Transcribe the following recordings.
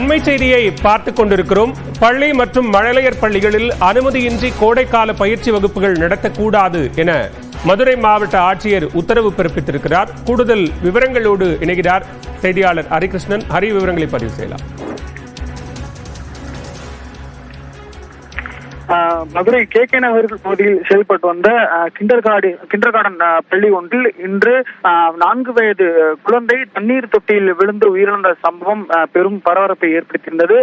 அண்மை செய்தியை பார்த்துக் கொண்டிருக்கிறோம். பள்ளி மற்றும் மழலையர் பள்ளிகளில் அனுமதியின்றி கோடைக்கால பயிற்சி வகுப்புகள் நடத்தக்கூடாது என மதுரை மாவட்ட ஆட்சியர் உத்தரவு பிறப்பித்திருக்கிறார். கூடுதல் விவரங்களோடு இணைகிறார். செய்தியாளர் ஹரிகிருஷ்ணன். ஹரி விவரங்களை பதிவு செய்யலாம். மதுரை கே கே நகர் பகுதியில் செயல்பட்டு வந்த கிண்டர் கார்டு கிண்டர் கார்டன் பள்ளி ஒன்றில் இன்று நான்கு வயது குழந்தை தண்ணீர் தொட்டியில் விழுந்து உயிரிழந்த சம்பவம் பெரும் பரபரப்பை ஏற்படுத்தியிருந்தது.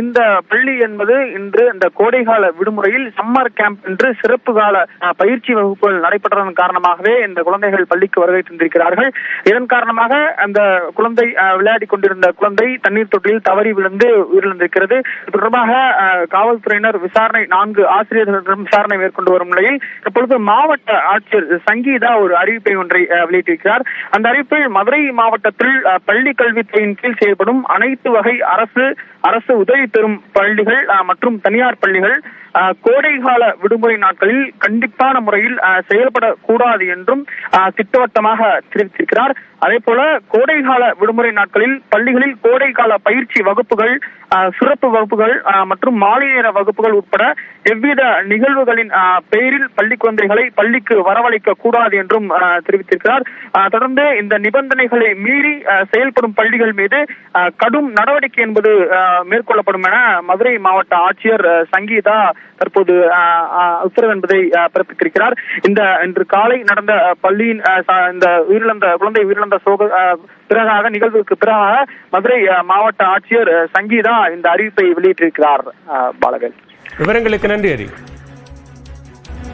இந்த பள்ளி என்பது இன்று இந்த கோடைகால விடுமுறையில் சம்மர் கேம்ப் என்று சிறப்பு கால பயிற்சி வகுப்புகள் நடைபெற்றதன் காரணமாகவே இந்த குழந்தைகள் பள்ளிக்கு வருகை தந்திருக்கிறார்கள். இதன் காரணமாக அந்த குழந்தை விளையாடி கொண்டிருந்த குழந்தை தண்ணீர் தொட்டியில் தவறி விழுந்து உயிரிழந்திருக்கிறது. தொடர்பாக காவல்துறையினர் விசாரணை நான்கு ஆசிரியர்களிடம் விசாரணை மேற்கொண்டு வரும் நிலையில் இப்பொழுது மாவட்ட ஆட்சியர் சங்கீதா ஒரு அறிவிப்பை ஒன்றை வெளியிட்டிருக்கிறார். அந்த அறிவிப்பில் மதுரை மாவட்டத்தில் பள்ளி கல்வித்துறையின் கீழ் செயல்படும் அனைத்து வகை அரசு அரசு உதவி பெறும் பள்ளிகள் மற்றும் தனியார் பள்ளிகள் கோடைகால விடுமுறை நாட்களில் கண்டிப்பான முறையில் செயல்படக்கூடாது என்றும் திட்டவட்டமாக தெரிவித்திருக்கிறார். அதே போல கோடைகால விடுமுறை நாட்களில் பள்ளிகளில் கோடைகால பயிற்சி வகுப்புகள் சிறப்பு வகுப்புகள் மற்றும் மாலை நேர வகுப்புகள் உட்பட எவ்வித நிகழ்வுகளின் பெயரில் பள்ளி குழந்தைகளை பள்ளிக்கு வரவழைக்க கூடாது என்றும் தெரிவித்திருக்கிறார். தொடர்ந்து இந்த நிபந்தனைகளை மீறி செயல்படும் பள்ளிகள் மீது கடும் நடவடிக்கை என்பது மேற்கொள்ளப்படும் என மதுரை மாவட்ட ஆட்சியர் சங்கீதா தற்போது உத்தரவு என்பதை பிறப்பித்திருக்கிறார். இந்த இன்று காலை நடந்த பள்ளியின் இந்த உயிரிழந்த குழந்தை உயிரிழந்த சோக பிறகாக நிகழ்வுக்கு பிறகாக மதுரை மாவட்ட ஆட்சியர் சங்கீதா இந்த அறிவிப்பை வெளியிட்டிருக்கிறார் பாலகன். விவரங்களுக்கு நன்றி ஹரி